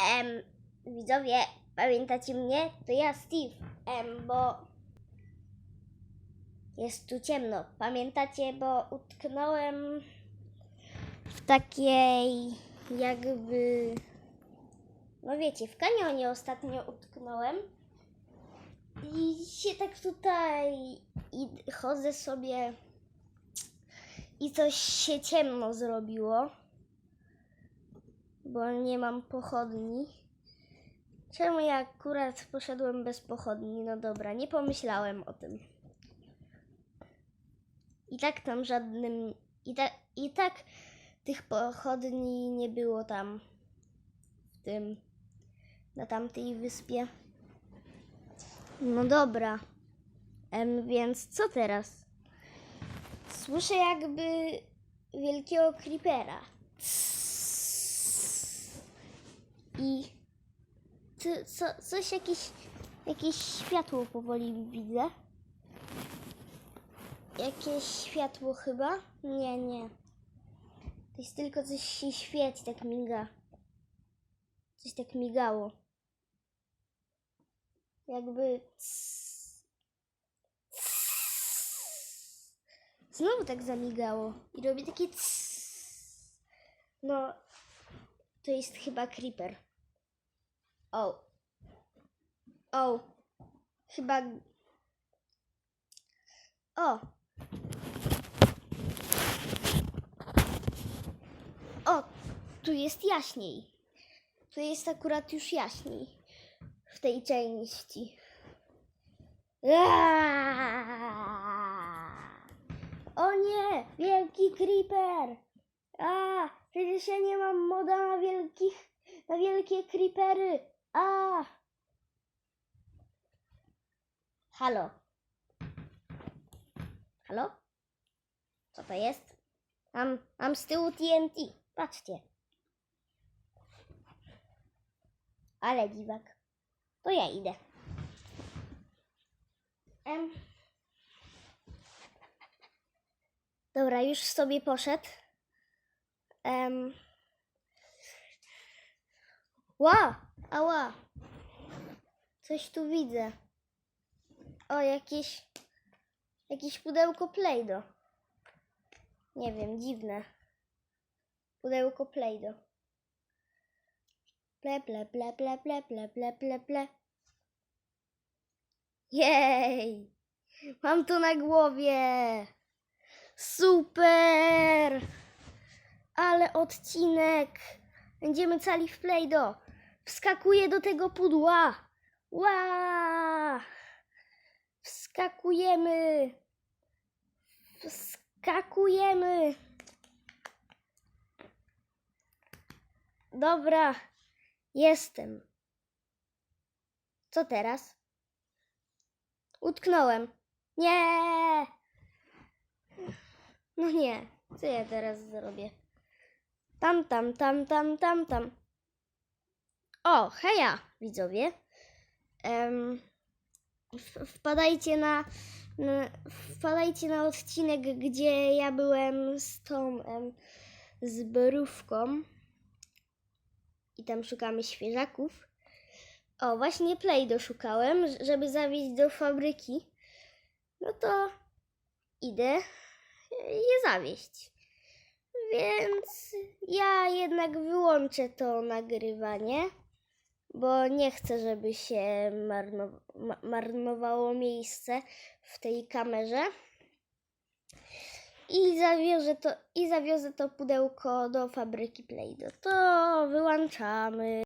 Em, widzowie, pamiętacie mnie? To ja Steve, em, bo jest tu ciemno. Pamiętacie, bo utknąłem w takiej jakby, no wiecie, w kanionie ostatnio utknąłem i się tak tutaj i chodzę sobie i coś się ciemno zrobiło, bo nie mam pochodni. Czemu ja akurat poszedłem bez pochodni? No dobra, nie pomyślałem o tym. I tak tam żadnym. I, ta, I tak tych pochodni nie było tam. W tym. Na tamtej wyspie. No dobra. Em, więc co teraz? Słyszę jakby wielkiego creepera. I co, co, coś jakieś, jakieś światło powoli widzę. Jakieś światło chyba? Nie, nie. To jest tylko coś się świeci, tak miga. Coś tak migało. Jakby. Znowu tak zamigało. I robi takie. No, to jest chyba creeper. O. O. Chyba. O. O, tu jest jaśniej. Tu jest akurat już jaśniej. W tej części. Aaaa! O nie! Wielki creeper! A, przecież ja nie mam moda na wielkich, na wielkie creepery. A! Halo? Halo? Co to jest? Mam, mam z tyłu TNT. Patrzcie. Ale dziwak. To ja idę. Em. Dobra, już sobie poszedł. Um. Ła! Ała! Coś tu widzę. O, jakieś... Jakieś pudełko Play-Doh. Nie wiem, dziwne. Pudełko Play-Doh. Ple, ple, ple, ple, ple, ple, ple, ple, ple. Jej! Mam to na głowie! Super! Ale odcinek! Będziemy cali w Play-Doh. Wskakuję do tego pudła. Ła! Wskakujemy! Wskakujemy! Dobra, jestem. Co teraz? Utknąłem. Nie! No nie, co ja teraz zrobię? Tam, tam, tam, tam, tam, tam. O, heja, widzowie. W- wpadajcie na, wpadajcie na odcinek, gdzie ja byłem z tą em, z borówką i tam szukamy świeżaków. O, właśnie Play doszukałem, żeby zawieźć do fabryki. No to idę je zawieźć. Więc ja jednak wyłączę to nagrywanie, bo nie chcę, żeby się marno, ma, marnowało miejsce w tej kamerze. I zawiozę to, i zawiozę to pudełko do fabryki Play-Doh. To wyłączamy.